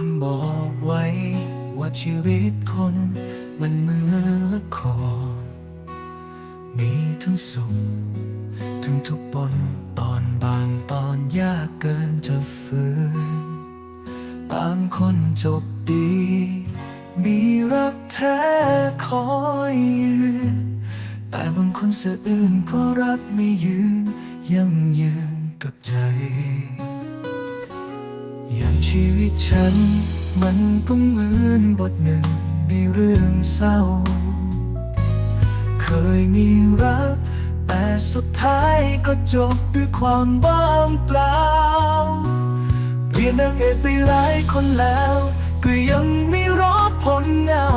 คนบอกไว้ ว่าชีวิตคนมันเหมือนละคร มีทั้งสุขทั้งทุกปนตอนบางตอนยากเกินจะฟื้นบางคนจบดี มีรักแท้คอยยืน แต่บางคนเสื่ออื่นเพราะรักไม่ยืน ยังยืนกับใจ ชีวิตฉัน มันก็เหมือนบทหนึ่งในเรื่องเศร้า เคยมีรัก แต่สุดท้ายก็จบด้วยความว่างเปล่า เปลี่ยนนางเอกไปหลายคนแล้ว ก็ยังไม่รอดพ้นเงา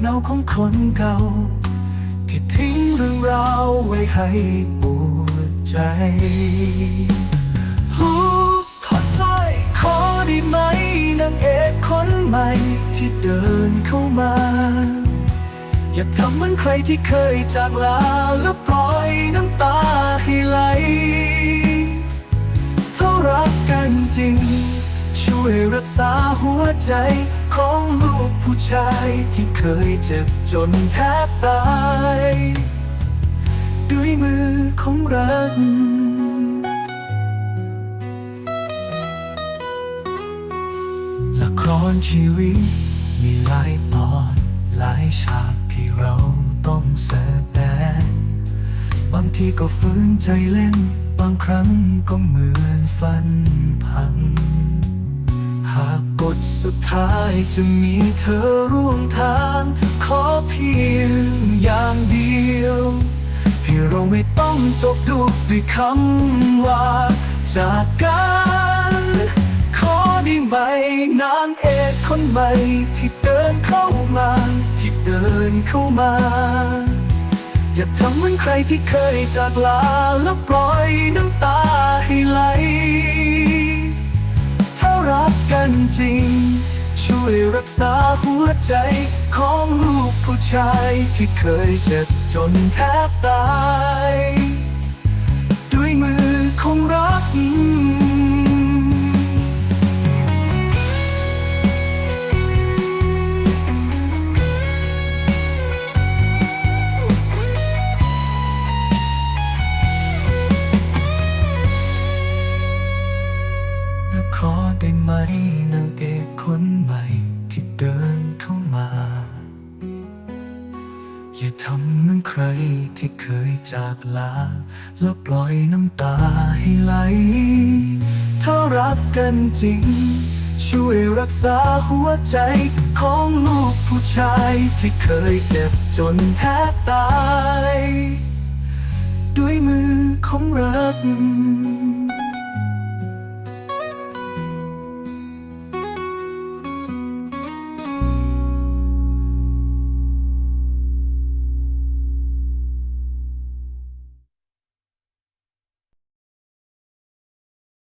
เงาของคนเก่า ที่ทิ้งเรื่องราวไว้ให้ปวดใจ ได้ไหมนางเอกคนใหม่ที่เดินเข้ามา อย่าทำเหมือนใครที่เคยจากลาแล้วปล่อยน้ำตาให้ไหลถ้ารักกันจริง ช่วยรักษาหัวใจของลูกผู้ชายที่เคยเจ็บจนแทบตาย ด้วยมือของรัก ละครชีวิต มีหลายตอนหลายฉากที่เราต้องแสดงบางทีก็ฝืนใจเล่น บางครั้งก็เหมือนฝันพัง หากบทสุดท้ายจะมีเธอร่วมทาง ขอเพียงอย่างเดียวให้เราไม่ต้องจบดูด้วยคำว่าจากกัน ได้ไหมนางเอกคนใหม่ที่เดินเข้ามา ที่เดินเข้ามา อย่าทำเหมือนใครที่เคยจากลาแล้วปล่อยน้ำตาให้ไหล ถ้ารักกันจริง ช่วยรักษาหัวใจของลูกผู้ชายที่เคยเจ็บจนแทบตาย ด้วยมือของรัก นางเอกคนใหม่ที่เดินเข้ามา อย่าทำเหมือนใครที่เคยจากลา แล้วปล่อยน้ำตาให้ไหล ถ้ารักกันจริง ช่วยรักษาหัวใจของลูกผู้ชายที่เคยเจ็บจนแทบตาย ด้วยมือของรัก